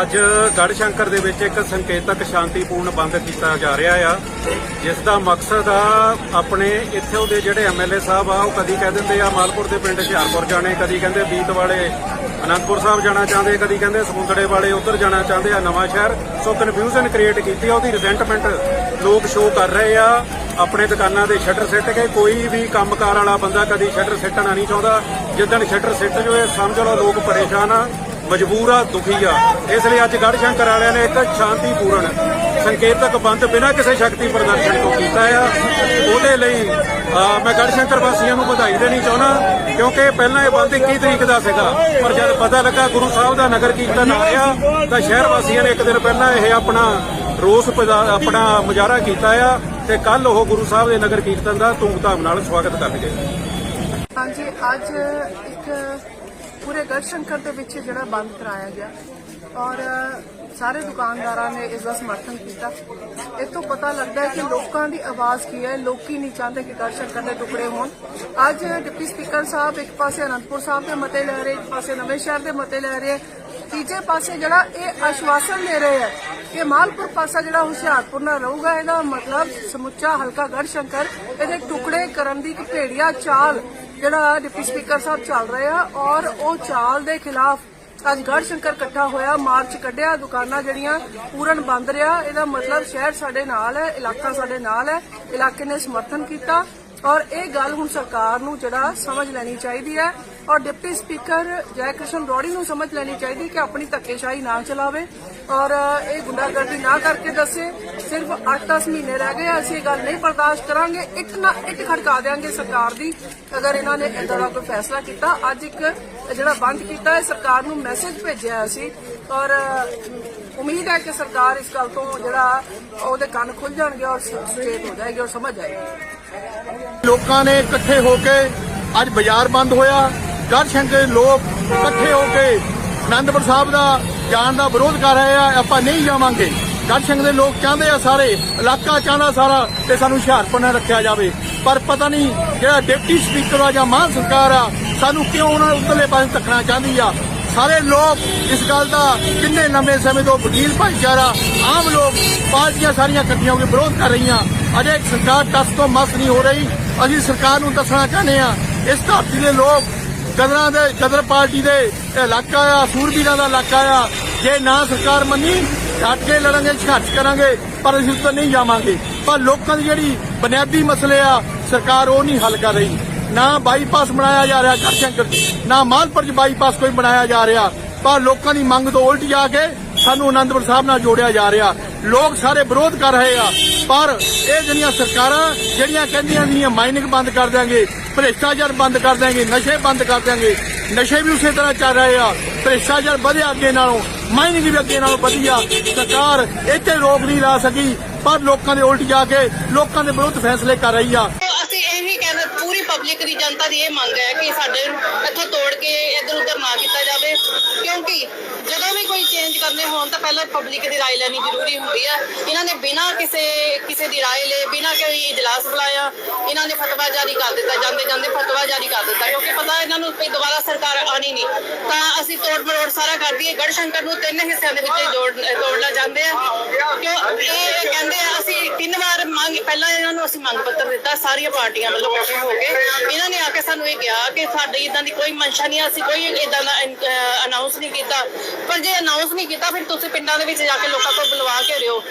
ਅੱਜ ਗੜ ਸ਼ੰਕਰ ਦੇ ਵਿੱਚ ਇੱਕ ਸੰਕੇਤਕ ਸ਼ਾਂਤੀਪੂਰਨ ਬੰਦ ਕੀਤਾ ਜਾ ਰਿਹਾ ਆ, ਜਿਸ ਦਾ ਮਕਸਦ ਆ ਆਪਣੇ ਇੱਥੋਂ ਦੇ ਜਿਹੜੇ ਐਮਐਲਏ ਸਾਹਿਬ ਆ, ਉਹ ਕਦੀ ਕਹਿ ਦਿੰਦੇ ਆ ਮਾਲਪੁਰ ਦੇ ਪਿੰਡ ਹਿਆਰਪੁਰ ਜਾਣੇ, ਕਦੀ ਕਹਿੰਦੇ ਬੀਤ ਵਾਲੇ ਅਨੰਦਪੁਰ ਸਾਹਿਬ ਜਾਣਾ ਚਾਹੁੰਦੇ, ਕਦੀ ਕਹਿੰਦੇ ਸਮੁੰਦੜੇ ਵਾਲੇ ਉੱਧਰ ਜਾਣਾ ਚਾਹੁੰਦੇ ਆ, ਨਵਾਂ ਸ਼ਹਿਰ। ਸੋ ਕਨਫਿਊਜ਼ਨ ਕ੍ਰੀਏਟ ਕੀਤੀ ਆ, ਉਹਦੀ ਰਿਜ਼ੈਂਟਮੈਂਟ ਲੋਕ ਸ਼ੋਅ ਕਰ ਰਹੇ ਆ। ਆਪਣੇ ਦੁਕਾਨਾਂ ਦੇ ਸ਼ਟਰ ਸਿੱਟ ਕੇ, ਕੋਈ ਵੀ ਕੰਮਕਾਰ ਵਾਲਾ ਬੰਦਾ ਕਦੀ ਸ਼ਟਰ ਸਿੱਟਣਾ ਨਹੀਂ ਚਾਹੁੰਦਾ। ਜਿੱਦਣ ਸ਼ਟਰ ਸਿੱਟ ਜੋਏ ਸਮਝ ਲਓ ਲੋਕ ਪਰੇਸ਼ਾਨ ਆ, ਮਜਬੂਰ ਆ, ਦੁਖੀ ਆ। ਇਸ ਲਈ ਅੱਜ ਗੜ੍ਹ ਸ਼ੰਕਰ ਵਾਲਿਆਂ ਨੇ ਇੱਕ ਸ਼ਾਂਤੀਪੂਰਨ ਸੰਕੇਤਕ ਬੰਦ ਬਿਨਾਂ ਕਿਸੇ ਸ਼ਕਤੀ ਪ੍ਰਦਰਸ਼ਨ ਤੋਂ ਕੀਤਾ ਆ। ਉਹਦੇ ਲਈ ਮੈਂ ਗੜ੍ਹ ਸ਼ੰਕਰ ਵਾਸੀਆਂ ਨੂੰ ਵਧਾਈ ਦੇਣੀ ਚਾਹੁੰਦਾ, ਕਿਉਂਕਿ ਪਹਿਲਾਂ ਇਹ ਬੰਦ 21 ਤਰੀਕ ਦਾ ਸੀਗਾ। ਪਰ ਜਦ ਪਤਾ ਲੱਗਾ ਗੁਰੂ ਸਾਹਿਬ ਦਾ ਨਗਰ ਕੀਰਤਨ ਆ ਰਿਹਾ, ਤਾਂ ਸ਼ਹਿਰ ਵਾਸੀਆਂ ਨੇ ਇੱਕ ਦਿਨ ਪਹਿਲਾਂ ਇਹ ਆਪਣਾ ਰੋਸ ਆਪਣਾ ਮੁਜ਼ਾਹਰਾ ਕੀਤਾ ਆ ਤੇ ਕੱਲ ਉਹ ਗੁਰੂ ਸਾਹਿਬ ਦੇ ਨਗਰ ਕੀਰਤਨ ਦਾ ਧੂਮਧਾਮ ਨਾਲ ਸਵਾਗਤ ਕਰਨਗੇ। ਹਾਂਜੀ, ਅੱਜ ਇੱਕ ਪੂਰੇ ਗੜਸ਼ੰਕਰ ਦੇ ਵਿੱਚ ਜਿਹੜਾ ਬੰਦ ਕਰਾਇਆ ਗਿਆ। ਔਰ ਸਾਰੇ ਦੁਕਾਨਦਾਰਾਂ ਨੇ ਇਸ ਦਾ ਸਮਰਥਨ ਕੀਤਾ। ਇਹ ਤੋਂ ਪਤਾ ਲੱਗਦਾ ਹੈ ਕਿ ਲੋਕਾਂ ਦੀ ਆਵਾਜ਼ ਕੀ ਹੈ। ਲੋਕੀ ਨਹੀਂ ਚਾਹੁੰਦੇ ਕਿ ਗੜਸ਼ੰਕਰ ਦੇ ਟੁਕੜੇ ਹੋਣ। ਅੱਜ ਡਿਪਟੀ ਸਪੀਕਰ ਸਾਹਿਬ ਇੱਕ ਪਾਸੇ ਅਨੰਦਪੁਰ ਸਾਹਿਬ ਦੇ ਮਤੇ ਲੈ ਰਹੇ, ਇੱਕ ਪਾਸੇ ਨਵੇਂ ਸ਼ਹਿਰ ਦੇ ਮਤੇ ਲੈ ਰਹੇ। ਤੀਜੇ ਪਾਸੇ ਜਿਹੜਾ ਇਹ ਆਸ਼ਵਾਸਨ ਦੇ ਰਹੇ ਹੈ ਕਿ ਮਾਲਪੁਰ ਪਾਸਾ ਜਿਹੜਾ ਹੁਸ਼ਿਆਰਪੁਰ ਨਾਲ ਰਹੂਗਾ, ਇਹਦਾ ਮਤਲਬ ਸਮੁੱਚਾ ਹਲਕਾ ਗੜਸ਼ੰਕਰ ਇਹਦੇ ਟੁਕੜੇ ਕਰਨ ਦੀ ਇੱਕ ਭੇੜੀਆ ਚਾਲ ਜਿਹੜਾ ਡਿਪਟੀ ਸਪੀਕਰ ਸਾਹਿਬ ਚੱਲ ਰਹੇ ਆ ਔਰ ਉਹ ਚਾਲ ਦੇ ਖਿਲਾਫ ਅੱਜ ਗੜ ਸ਼ੰਕਰ ਇਕੱਠਾ ਹੋਇਆ, ਮਾਰਚ ਕੱਢਿਆ, ਦੁਕਾਨਾਂ ਜਿਹੜੀਆਂ ਪੂਰਨ ਬੰਦ ਰਿਹਾ, ਇਹਦਾ ਮਤਲਬ ਸ਼ਹਿਰ ਸਾਡੇ ਨਾਲ ਹੈ, ਇਲਾਕਾ ਸਾਡੇ ਨਾਲ ਹੈ, ਇਲਾਕੇ ਨੇ ਸਮਰਥਨ ਕੀਤਾ ਔਰ ਇਹ ਗੱਲ ਹੁਣ ਸਰਕਾਰ ਨੂੰ ਜਿਹੜਾ ਸਮਝ ਲੈਣੀ ਚਾਹੀਦੀ ਹੈ ਔਰ ਡਿਪਟੀ ਸਪੀਕਰ ਜੈ ਕ੍ਰਿਸ਼ਨ ਰੋੜੀ ਨੂੰ ਸਮਝ ਲੈਣੀ ਚਾਹੀਦੀ ਕਿ ਆਪਣੀ ਧੱਕੇਸ਼ਾਹੀ ਨਾ ਚਲਾਵੇ। ਔਰ ਇਹ ਗੁੰਡਾਗਰਦੀ ਨਾ ਕਰਕੇ ਦੱਸੇ, ਸਿਰਫ 8-10 ਮਹੀਨੇ ਰਹਿ ਗਏ ਅਸੀਂ ਇਹ ਗੱਲ ਨਹੀਂ ਬਰਦਾਸ਼ਤ ਕਰਾਂਗੇ ਇੱਟ ਨਾ ਇੱਟ ਖੜਕਾ ਦੇਾਂਗੇ ਸਰਕਾਰ ਦੀ, ਅਗਰ ਇਹਨਾਂ ਨੇ ਇਦਾਂ ਦਾ ਕੋਈ ਫੈਸਲਾ ਕੀਤਾ, ਅੱਜ ਇੱਕ ਜਿਹੜਾ ਬੰਦ ਕੀਤਾ ਹੈ ਸਰਕਾਰ ਨੂੰ ਮੈਸੇਜ ਭੇਜਿਆ ਅਸੀਂ, ਔਰ ਉਮੀਦ ਹੈ ਕਿ ਸਰਕਾਰ ਇਸ ਗੱਲ ਤੋਂ ਜਿਹੜਾ ਉਹਦੇ ਕੰਨ ਖੁੱਲ ਜਾਣਗੇ ਔਰ ਸੁਚੇਤ ਹੋ ਜਾਏਗੀ ਔਰ ਸਮਝ ਜਾਏਗੀ ਲੋਕਾਂ ਨੇ ਇਕੱਠੇ ਹੋ ਕੇ ਅੱਜ ਬਾਜ਼ਾਰ ਬੰਦ ਹੋਇਆ ਗੜਸ਼ੰਕਰ ਦੇ ਲੋਕ ਇਕੱਠੇ ਹੋ ਕੇ ਅਨੰਦਪੁਰ ਸਾਹਿਬ ਦਾ ਜਾਣ ਦਾ ਵਿਰੋਧ ਕਰ ਰਹੇ ਆ, ਆਪਾਂ ਨਹੀਂ ਜਾਵਾਂਗੇ। ਗੜਸ਼ੰਕਰ ਦੇ ਲੋਕ ਚਾਹੁੰਦੇ ਆ ਸਾਰੇ, ਇਲਾਕਾ ਚਾਹੁੰਦਾ ਸਾਰਾ ਤੇ ਸਾਨੂੰ ਹੁਸ਼ਿਆਰਪੁਰ ਨਾਲ ਰੱਖਿਆ ਜਾਵੇ। ਪਰ ਪਤਾ ਨਹੀਂ ਜਿਹੜਾ ਡਿਪਟੀ ਸਪੀਕਰ ਆ ਜਾਂ ਮਾਨ ਸਰਕਾਰ ਆ, ਸਾਨੂੰ ਕਿਉਂ ਉਹਨਾਂ ਨੂੰ ਉੱਤਲੇ ਪਾਸੇ ਧੱਕਣਾ ਚਾਹੁੰਦੀ ਆ? ਸਾਰੇ ਲੋਕ ਇਸ ਗੱਲ ਦਾ ਕਿੰਨੇ ਲੰਮੇ ਸਮੇਂ ਤੋਂ ਵਕੀਲ ਭਾਈਚਾਰਾ, ਆਮ ਲੋਕ ਪਾਰਟੀਆਂ ਸਾਰੀਆਂ ਇਕੱਠੀਆਂ ਹੋ ਕੇ ਵਿਰੋਧ ਕਰ ਰਹੀਆਂ। ਅਜੇ ਸਰਕਾਰ ਟਸ ਤੋਂ ਮਸ ਨਹੀਂ ਹੋ ਰਹੀ। ਅਸੀਂ ਸਰਕਾਰ ਨੂੰ ਦੱਸਣਾ ਚਾਹੁੰਦੇ ਆ, ਇਸ ਧਰਤੀ ਦੇ ਲੋਕ ਗਦਰਾਂ ਦੇ ਗਦਰ ਪਾਰਟੀ ਦੇ ਇਲਾਕਾ ਆ, ਸੂਰਬੀਰਾਂ ਦਾ ਇਲਾਕਾ ਆ। ਜੇ ਨਾ ਸਰਕਾਰ ਮੰਨੀ ਡਟ ਕੇ ਲੜਾਂਗੇ ਸੰਘਰਸ਼ ਕਰਾਂਗੇ, ਪਰ ਅਸੀਂ ਉੱਤੇ ਨਹੀਂ ਜਾਵਾਂਗੇ। ਪਰ ਲੋਕਾਂ ਦੀ ਜਿਹੜੀ ਬੁਨਿਆਦੀ ਮਸਲੇ ਆ, ਸਰਕਾਰ ਉਹ ਨਹੀਂ ਹੱਲ ਕਰ ਰਹੀ। ਨਾ ਬਾਈਪਾਸ ਬਣਾਇਆ ਜਾ ਰਿਹਾ ਗੜਸ਼ੰਕਰ 'ਚ ਨਾ ਮਾਲਪੁਰ 'ਚ ਬਾਈਪਾਸ ਕੋਈ ਬਣਾਇਆ ਜਾ ਰਿਹਾ। ਪਰ ਲੋਕਾਂ ਦੀ ਮੰਗ ਤੋਂ ਉਲਟ ਜਾ ਕੇ ਸਾਨੂੰ ਆਨੰਦਪੁਰ ਸਾਹਿਬ ਨਾਲ ਜੋੜਿਆ ਜਾ ਰਿਹਾ। ਲੋਕ ਸਾਰੇ ਵਿਰੋਧ ਕਰ ਰਹੇ ਆ। ਪਰ ਇਹ ਜਿਹੜੀਆਂ ਸਰਕਾਰਾਂ, ਜਿਹੜੀਆਂ ਕਹਿੰਦੀਆਂ ਸੀ ਮਾਈਨਿੰਗ ਬੰਦ ਕਰ ਦਿਆਂਗੇ ਭ੍ਰਿਸ਼ਟਾਚਾਰ ਬੰਦ ਕਰ ਦਿਆਂਗੇ, ਨਸ਼ੇ ਬੰਦ ਕਰ ਦਿਆਂਗੇ। ਨਸ਼ੇ ਵੀ ਉਸੇ ਤਰ੍ਹਾਂ ਚੱਲ ਰਹੇ ਆ। ਭ੍ਰਿਸ਼ਟਾਚਾਰ ਵਧਿਆ ਅੱਗੇ ਨਾਲੋਂ, ਮਾਈਨਿੰਗ ਵੀ ਅੱਗੇ ਨਾਲੋਂ ਵਧੀਆ। ਸਰਕਾਰ ਇੱਥੇ ਰੋਕ ਨਹੀਂ ਲਾ ਸਕੀ, ਪਰ ਲੋਕਾਂ ਦੇ ਉਲਟ ਜਾ ਕੇ ਲੋਕਾਂ ਦੇ ਵਿਰੁੱਧ ਫੈਸਲੇ ਕਰ ਰਹੀ ਆ। ਅਸੀਂ ਇਹ ਵੀ ਕਹਿੰਦੇ ਪੂਰੀ ਪਬਲਿਕ ਦੀ ਜਨਤਾ ਦੀ ਇਹ ਮੰਗ ਹੈ ਕਿ ਸਾਡੇ ਇੱਥੋਂ ਤੋੜ ਕੇ ਇੱਧਰ ਉੱਧਰ ਨਾ ਕੀਤਾ ਜਾਵੇ। ਕਿਉਂਕਿ ਜਦੋਂ ਕੋਈ ਚੇਂਜ ਕਰਨੇ ਹੋਣ ਤਾਂ ਪਹਿਲਾਂ ਪਬਲਿਕ ਦੀ رائے ਲੈਣੀ ਜ਼ਰੂਰੀ ਹੁੰਦੀ ਹੈ ਇਹਨਾਂ ਨੇ ਬਿਨਾਂ ਕਿਸੇ ਕਿਸੇ ਦੀ رائے ਲਏ ਬਿਨਾਂ ਕੋਈ ਇਜਲਾਸ ਬੁਲਾਇਆ ਇਹਨਾਂ ਨੇ ਫਤਵਾ ਜਾਰੀ ਕਰ ਦਿੱਤਾ ਜਾਂਦੇ ਜਾਂਦੇ ਫਤਵਾ ਜਾਰੀ ਕਰ ਦਿੱਤਾ ਕਿਉਂਕਿ ਪਤਾ ਇਹਨਾਂ ਨੂੰ ਵੀ ਦੁਬਾਰਾ ਸਰਕਾਰ ਆਣੀ ਨਹੀਂ ਤਾਂ ਅਸੀਂ ਤੋੜ ਮਰੋੜ ਸਾਰਾ ਕਰ ਦਈਏ ਗੜਸ਼ੰਕਰ ਨੂੰ ਤਿੰਨ ਹਿੱਸਿਆਂ ਦੇ ਵਿੱਚ ਜੋੜ ਤੋੜਨਾ ਚਾਹੁੰਦੇ ਆ ਕਿਉਂ ਇਹ ਇਹ ਕਹਿੰਦੇ ਆ ਅਸੀਂ ਤਿੰਨ ਵਾਰ ਮੰਗ ਪਹਿਲਾਂ ਇਹਨਾਂ ਨੂੰ ਅਸੀਂ ਮੰਗ ਪੱਤਰ ਦਿੱਤਾ ਸਾਰੀਆਂ ਪਾਰਟੀਆਂ ਵੱਲੋਂ ਇਕੱਠੇ ਹੋ ਕੇ ਇਹਨਾਂ ਨੇ ਆ ਕੇ ਸਾਨੂੰ ਇਹ ਕਿਹਾ ਕਿ ਸਾਡੀ ਇਦਾਂ ਦੀ ਕੋਈ ਮਨਸ਼ਾ ਨਹੀਂ ਅਸੀਂ ਕੋਈ ਇਦਾਂ ਦਾ ਅਨਾਉਂਸ ਨਹੀਂ ਕੀਤਾ ਪਰ ਜੇ ਅਨਾਉਂਸ ਨਹੀਂ ਕੀਤਾ, ਫਿਰ ਤੁਸੀਂ ਪਿੰਡਾਂ ਦੇ ਵਿੱਚ ਜਾ ਕੇ ਲੋਕਾਂ ਕੋਲ ਬੁਲਵਾ ਕੇ ਰਿਓ।